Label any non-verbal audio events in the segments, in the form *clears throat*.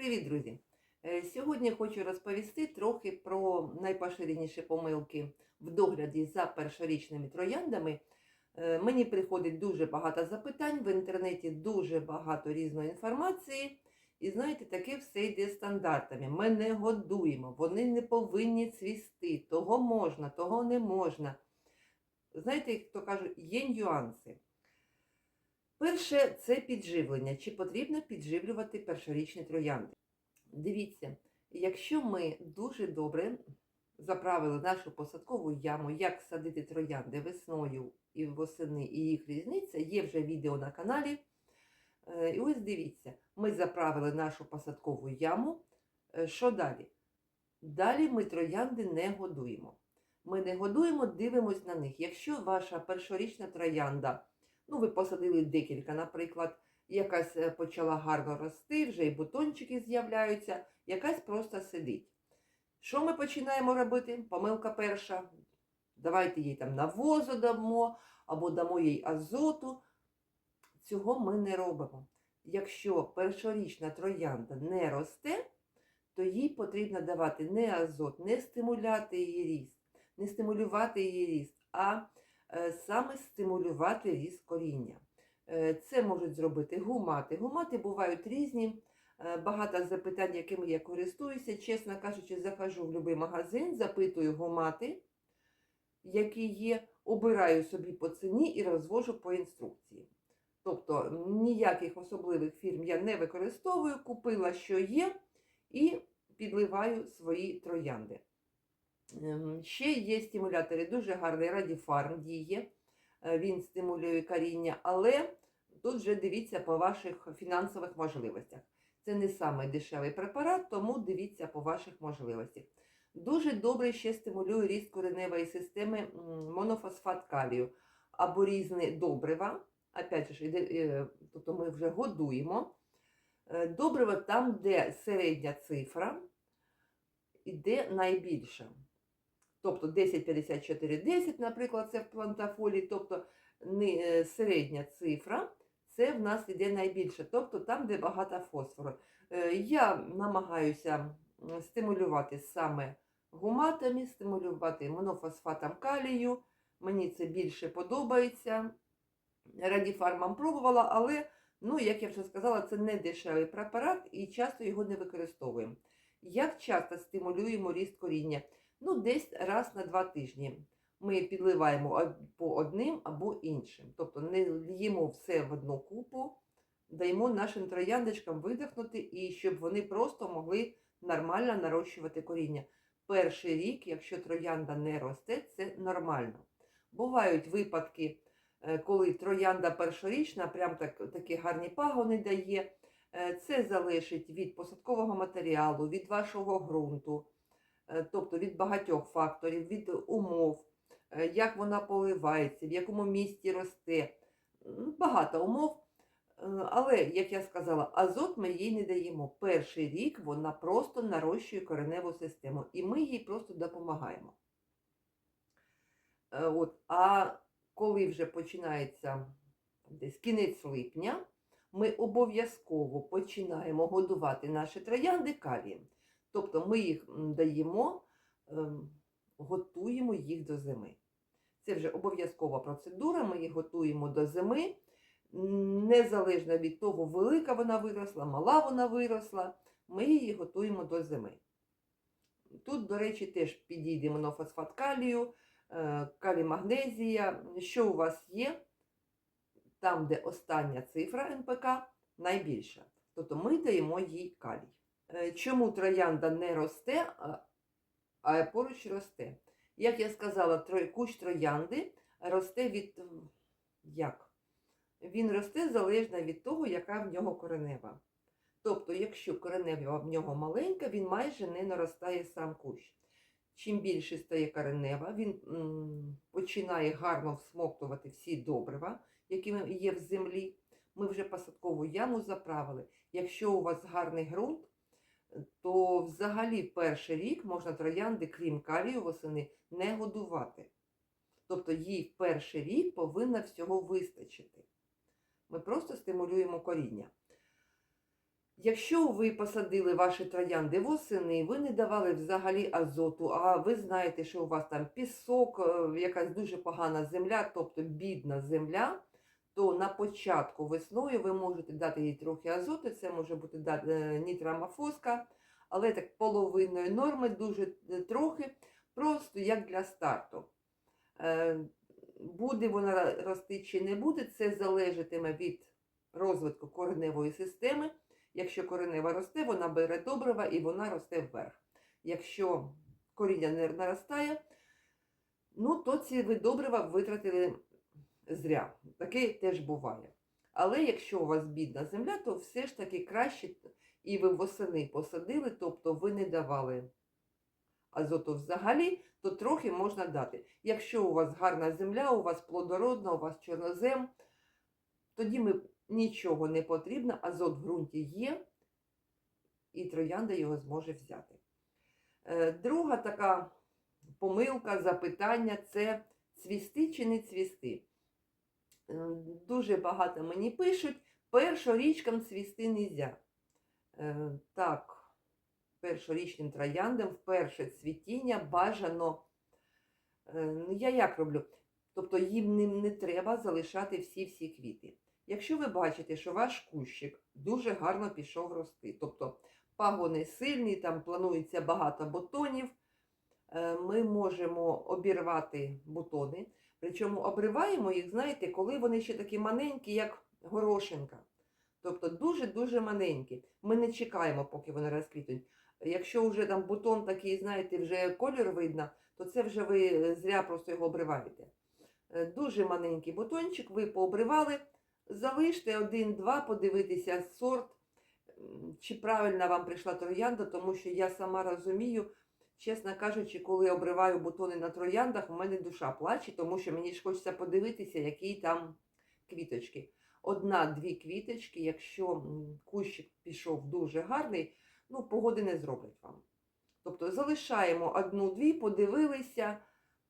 Привіт, друзі! Е, Сьогодні хочу розповісти трохи про найпоширеніші помилки в догляді за першорічними трояндами. Е, Мені приходить дуже багато запитань, в інтернеті дуже багато різної інформації. І знаєте, таке все йде стандартами. Ми не годуємо, вони не повинні цвісти. Того можна, того не можна. Знаєте, як то кажуть, є нюанси. Перше це підживлення. Чи потрібно підживлювати першорічні троянди? Дивіться, якщо ми дуже добре заправили нашу посадкову яму, як садити троянди весною і восени, і їх різниця, є вже відео на каналі. Е, І ось дивіться, ми заправили нашу посадкову яму. Е, Що далі? Далі ми троянди не годуємо. Ми не годуємо, дивимось на них. Якщо ваша першорічна троянда, ну ви посадили декілька, наприклад, якась е, почала гарно рости, вже і бутончики з'являються, якась просто сидить. Що ми починаємо робити? Помилка перша. Давайте їй там навозу дамо, або дамо їй азоту. Цього ми не робимо. Якщо першорічна троянда не росте, то їй потрібно давати не азот, не стимуляти її ріст, не стимулювати її ріст, а саме стимулювати ріст коріння. Е, Це можуть зробити гумати. Гумати бувають різні. Е, Багато запитань, якими я користуюся. Чесно кажучи, захожу в будь-який магазин, запитую гумати, які є, обираю собі по ціні і розвожу по інструкції. Тобто ніяких особливих фірм я не використовую, купила, що є, і підливаю свої троянди. Ем, Ще є стимулятори, дуже гарний Радіфарм діє, е, він стимулює коріння, але тут вже дивіться по ваших фінансових можливостях. Це не самий дешевий препарат, тому дивіться по ваших можливостях. Дуже добре ще стимулює ріст кореневої системи монофосфат калію або різні добрива. Опять же, е, тобто ми вже годуємо. Е, Добрива там, де середня цифра, іде найбільша. Тобто 10,54,10, наприклад, це в плантафолії, тобто е, середня цифра, це в нас іде найбільше, тобто там, де багато фосфору. Е, Я намагаюся стимулювати саме гуматами, стимулювати монофосфатом калію. Мені це більше подобається. Радіфармом пробувала, але, ну, як я вже сказала, це не дешевий препарат і часто його не використовуємо. Як часто стимулюємо ріст коріння? Ну, десь раз на два тижні. Ми підливаємо по одним або іншим. Тобто не л'ємо все в одну купу, даємо нашим трояндочкам видихнути і щоб вони просто могли нормально нарощувати коріння. Перший рік, якщо троянда не росте, це нормально. Бувають випадки, е, коли троянда першорічна, прям так, такі гарні пагони дає. Е, Це залежить від посадкового матеріалу, від вашого ґрунту, тобто від багатьох факторів, від умов, е, як вона поливається, в якому місці росте. Багато умов. Е, Але, як я сказала, азот ми їй не даємо. Перший рік вона просто нарощує кореневу систему, і ми їй просто допомагаємо. Е, От. А коли вже починається десь кінець липня, ми обов'язково починаємо годувати наші троянди калієм. Тобто ми їх даємо, ем, готуємо їх до зими. Це вже обов'язкова процедура, ми їх готуємо до зими, незалежно від того, велика вона виросла, мала вона виросла, ми її готуємо до зими. Тут, до речі, теж підійде монофосфат калію, е, калій магнезія. Що у вас є? Там, де остання цифра НПК, найбільша. Тобто ми даємо їй калій. Е, Чому троянда не росте, а- поруч росте? Як я сказала, кущ троянди росте від як? Він росте залежно від того, яка в нього коренева. Тобто, якщо коренева в нього маленька, він майже не наростає сам кущ. Чим більше стає коренева, він починає гарно всмоктувати всі добрива, які є в землі. Ми вже посадкову яму заправили. Якщо у вас гарний ґрунт, то взагалі перший рік можна троянди, крім калію восени, не годувати. Тобто їй перший рік повинно всього вистачити. Ми просто стимулюємо коріння. Якщо ви посадили ваші троянди восени, ви не давали взагалі азоту, а ви знаєте, що у вас там пісок, е, якась дуже погана земля, тобто бідна земля, то на початку весною ви можете дати їй трохи азоту, це може бути е, нітрамофоска, але так половинної норми, дуже е, трохи, просто як для старту. Е, Буде вона рости чи не буде, це залежатиме від розвитку кореневої системи. Якщо коренева росте, вона бере добрива і вона росте вверх. Якщо коріння не наростає, ну то ці ви добрива витратили зря. Таке теж буває. Але якщо у вас бідна земля, то все ж таки краще, і ви восени посадили, тобто ви не давали азоту взагалі, то трохи можна дати. Якщо у вас гарна земля, у вас плодородна, у вас чорнозем, тоді ми нічого не потрібно, азот в ґрунті є, і троянда його зможе взяти. Е, Друга така помилка, запитання це цвісти чи не цвісти. Е, Дуже багато мені пишуть, першорічкам цвісти не можна. Так, першорічним трояндам вперше цвітіння бажано. е, ну, Я як роблю? Тобто їм не, не треба залишати всі-всі квіти. Якщо ви бачите, що ваш кущик дуже гарно пішов рости, тобто пагони сильні, там планується багато бутонів, е, ми можемо обірвати бутони. Причому обриваємо їх, знаєте, коли вони ще такі маленькі, як горошинка. Тобто дуже-дуже маленькі. Ми не чекаємо, поки вони розквітнуть. Якщо вже там бутон такий, знаєте, вже колір видно, то це вже ви е, зря просто його обриваєте. Е, Дуже маленький бутончик, ви пообривали, залиште один-два, подивитися сорт, чи правильно вам прийшла троянда, тому що я сама розумію, чесно кажучи, коли обриваю бутони на трояндах, у мене душа плаче, тому що мені ж хочеться подивитися, які там квіточки. Одна-дві квіточки, якщо кущик пішов дуже гарний, ну, погоди не зроблять вам. Тобто залишаємо одну-дві, подивилися.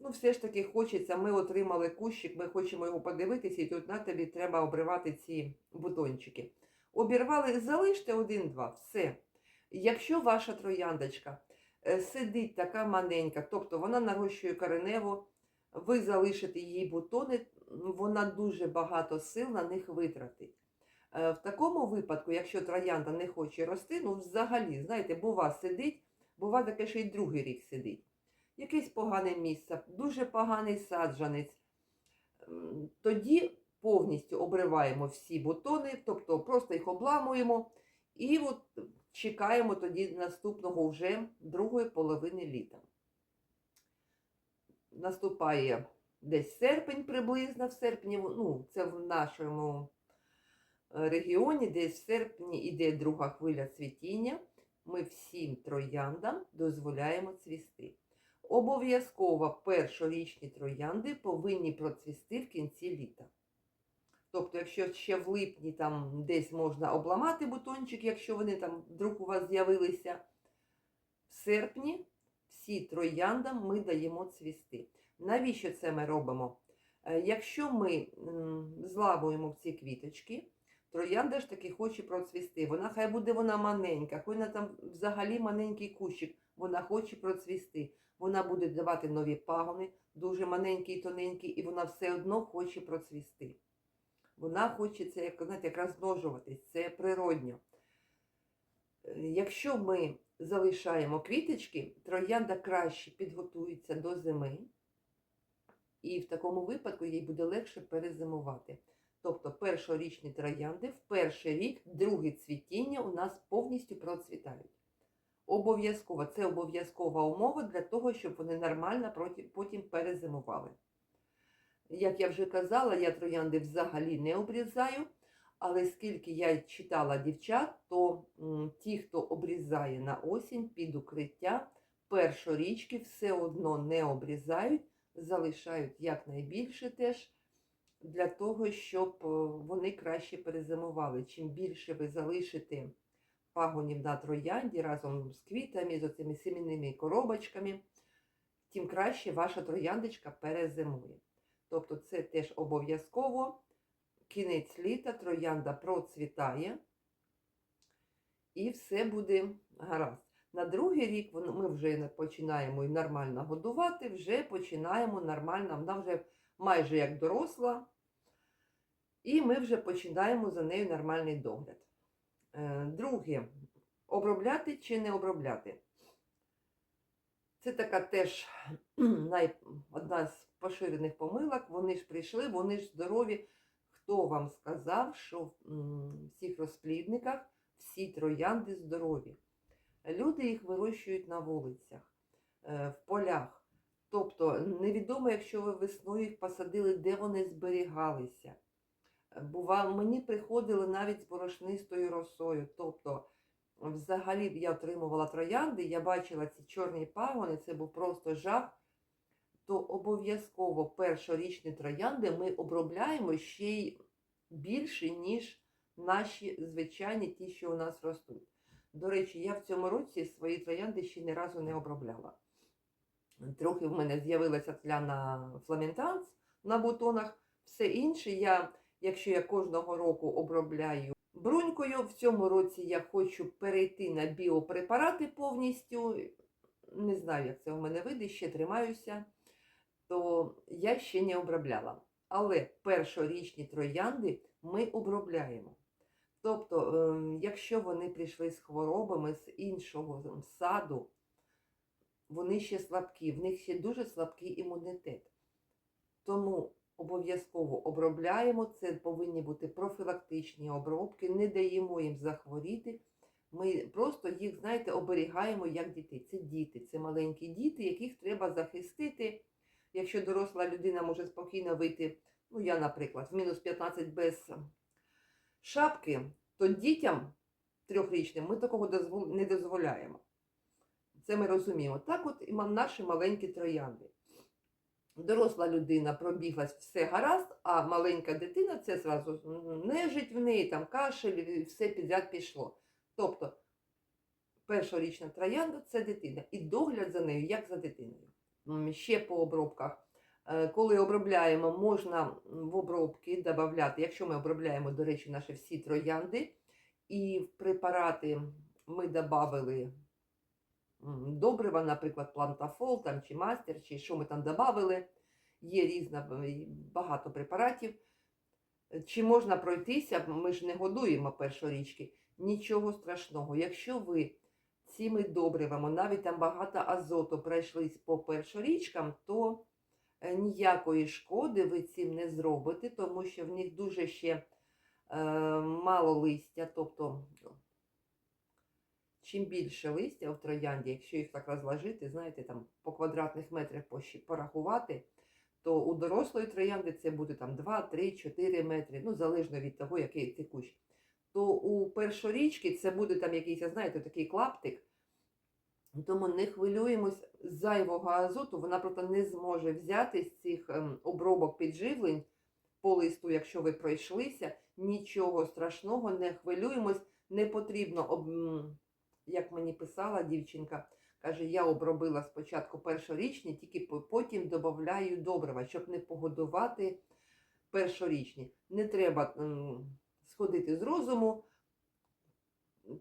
Ну, все ж таки хочеться, ми отримали кущик, ми хочемо його подивитися, і тут на тобі треба обривати ці бутончики. Обірвали, залиште один-два, все. Якщо ваша трояндочка сидить така маленька, тобто вона нарощує коренево, ви залишите її бутони, вона дуже багато сил на них витратить. Е, В такому випадку, якщо троянда не хоче рости, ну взагалі, знаєте, бува сидить, бува таке, що й другий рік сидить. Якесь погане місце, дуже поганий саджанець. Тоді повністю обриваємо всі бутони, тобто просто їх обламуємо і от чекаємо тоді наступного вже другої половини літа. Наступає десь серпень приблизно, в серпні, ну, це в нашому е, регіоні, десь в серпні йде друга хвиля цвітіння. Ми всім трояндам дозволяємо цвісти. Обов'язково першорічні троянди повинні процвісти в кінці літа. Тобто, якщо ще в липні там десь можна обламати бутончик, якщо вони там вдруг у вас з'явилися, в серпні всі трояндам ми даємо цвісти. Навіщо це ми робимо? Е, Якщо ми м, зламуємо ці квіточки, троянда ж таки хоче процвісти. Вона хай буде вона маленька, хай вона там взагалі маленький кущик, вона хоче процвісти. Вона буде давати нові пагони, дуже маленькі і тоненькі, і вона все одно хоче процвісти. Вона хоче це, як знаєте, як розмножуватись, це природньо. Е, Якщо ми залишаємо квіточки, троянда краще підготується до зими, і в такому випадку їй буде легше перезимувати. Тобто першорічні троянди в перший рік, друге цвітіння у нас повністю процвітають. Обов'язково, це обов'язкова умова для того, щоб вони нормально потім перезимували. Як я вже казала, я троянди взагалі не обрізаю, але скільки я читала дівчат, то ті, хто обрізає на осінь під укриття, першорічки все одно не обрізають, залишають якнайбільше теж для того, щоб е, вони краще перезимували. Чим більше ви залишите пагонів на троянді разом з квітами, з оцими семінними коробочками, тим краще ваша трояндочка перезимує. Тобто це теж обов'язково. Кінець літа троянда процвітає. і все буде гаразд. На другий рік ми вже починаємо її нормально годувати, вже починаємо нормально, вона вже майже як доросла, і ми вже починаємо за нею нормальний догляд. Е, Друге, обробляти чи не обробляти. Це така теж *clears throat* най... одна з поширених помилок. Вони ж прийшли, вони ж здорові. Хто вам сказав, що в всіх розплідниках всі троянди здорові? Люди їх вирощують на вулицях, е, в полях. Тобто невідомо, якщо ви весною їх посадили, де вони зберігалися. Бува, мені приходили навіть з борошнистою росою. Тобто, взагалі я отримувала троянди, я бачила ці чорні пагони, це був просто жах. То обов'язково першорічні троянди ми обробляємо ще й більше, ніж наші звичайні ті, що у нас ростуть. До речі, я в цьому році свої троянди ще ні разу не обробляла. Трохи в мене з'явилася тляна фламентанс на бутонах. Все інше, я, якщо я кожного року обробляю брунькою, в цьому році я хочу перейти на біопрепарати повністю. Не знаю, як це в мене вийде, ще тримаюся, то я ще не обробляла. Але першорічні троянди ми обробляємо. Тобто, ем, якщо вони прийшли з хворобами з іншого саду, вони ще слабкі, в них ще дуже слабкий імунітет. Тому обов'язково обробляємо. Це повинні бути профілактичні обробки, не даємо їм захворіти. Ми просто їх, знаєте, оберігаємо як дітей. Це діти, це маленькі діти, яких треба захистити. Якщо доросла людина може спокійно вийти, ну я, наприклад, в мінус 15 без шапки, то дітям трьохрічним ми такого не дозволяємо. Це ми розуміємо. Так от і наші маленькі троянди. Доросла людина пробіглась все гаразд, а маленька дитина це зразу нежить в неї, там кашель, все підряд пішло. Тобто першорічна троянда це дитина. І догляд за нею, як за дитиною. Ще по обробках. Е, Коли обробляємо, можна в обробки додати, якщо ми обробляємо, до речі, наші всі троянди, і в препарати ми додали добрива, наприклад, плантафол там, чи мастер, чи що ми там додали. Є різна багато препаратів. Чи можна пройтися, ми ж не годуємо першорічки, нічого страшного. Якщо ви цими добривами, навіть там багато азоту пройшлись по першорічкам, то е, ніякої шкоди ви цим не зробите, тому що в них дуже ще е, мало листя. Тобто, чим більше листя в троянді, якщо їх так розложити, знаєте, там по квадратних метрах порахувати, то у дорослої троянди це буде там 2, 3, 4 метри, ну залежно від того, який це кущ. То у першорічки це буде там якийсь, знаєте, такий клаптик. Тому не хвилюємось зайвого азоту, вона просто не зможе взяти з цих ем, обробок підживлень по листу, якщо ви пройшлися. Нічого страшного, не хвилюємось, не потрібно, як мені писала дівчинка, каже, я обробила спочатку першорічні, тільки потім додаю добрива, щоб не погодувати першорічні. Не треба сходити з розуму,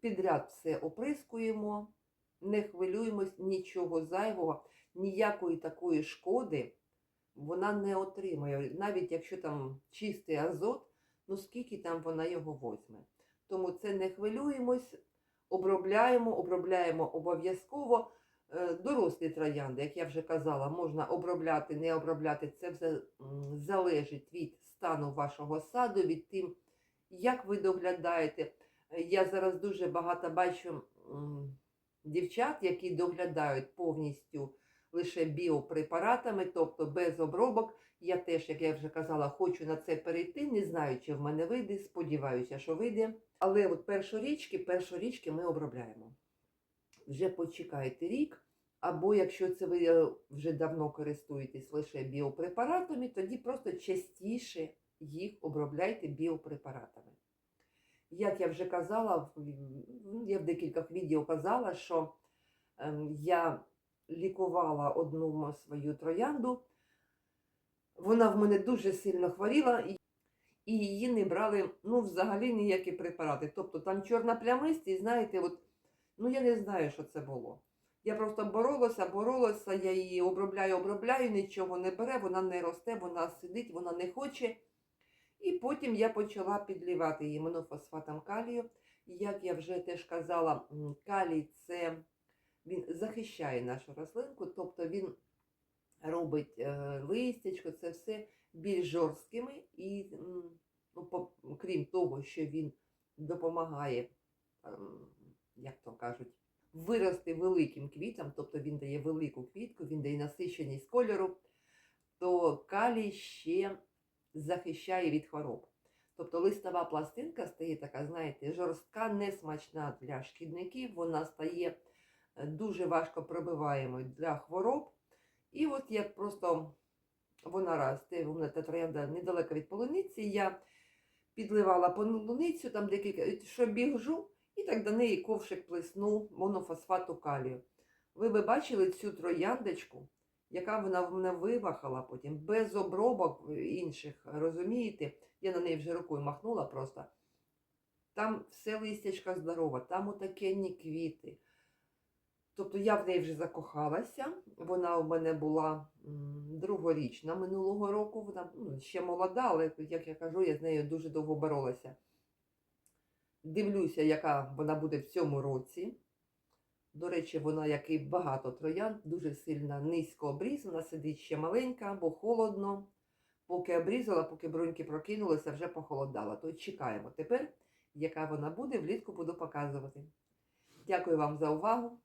підряд все оприскуємо не хвилюємось нічого зайвого, ніякої такої шкоди вона не отримає. Навіть якщо там чистий азот, ну скільки там вона його возьме. Тому це не хвилюємось, обробляємо, обробляємо обов'язково. Е, Дорослі троянди, як я вже казала, можна обробляти, не обробляти. Це все залежить від стану вашого саду, від тим, як ви доглядаєте. Я зараз дуже багато бачу дівчат, які доглядають повністю лише біопрепаратами, тобто без обробок. Я теж, як я вже казала, хочу на це перейти. Не знаю, чи в мене вийде. Сподіваюся, що вийде. Але от першорічки, першорічки ми обробляємо. Вже почекайте рік. Або якщо це ви е, вже давно користуєтесь лише біопрепаратами, тоді просто частіше їх обробляйте біопрепаратами. Як я вже казала, я в декількох відео казала, що ем, я лікувала одну свою троянду. Вона в мене дуже сильно хворіла, і її не брали ну, взагалі ніякі препарати. Тобто там чорна плямистість, знаєте, от, ну я не знаю, що це було. Я просто боролася, боролася, я її обробляю, обробляю, нічого не бере, вона не росте, вона сидить, вона не хоче. І потім я почала підлівати її монофосфатом калію. Як я вже теж казала, калій це він захищає нашу рослинку, тобто він робить е, листячко, це все більш жорсткими і, ну, крім того, що він допомагає, ем, як то кажуть, вирости великим квітам, тобто він дає велику квітку, він дає насиченість кольору, то калій ще захищає від хвороб. Тобто листова пластинка стає така, знаєте, жорстка, несмачна для шкідників, вона стає е, дуже важко пробиваємою для хвороб. І от я просто вона росте, у мене та троянда недалеко від полуниці, я підливала полуницю, там декілька, що біжу, і так до неї ковшик плеснув монофосфату калію. Ви би бачили цю трояндочку, яка вона в мене вивахала потім, без обробок інших, розумієте? Я на неї вже рукою махнула просто. Там все листячка здорова, там отакенні квіти. Тобто я в неї вже закохалася. Вона у мене була другорічна минулого року. Вона ну, ще молода, але, як я кажу, я з нею дуже довго боролася. Дивлюся, яка вона буде в цьому році. До речі, вона, як і багато троян, дуже сильно низько обрізана, сидить ще маленька, бо холодно. Поки обрізала, поки бруньки прокинулися, вже похолодала. То чекаємо тепер, яка вона буде, влітку буду показувати. Дякую вам за увагу.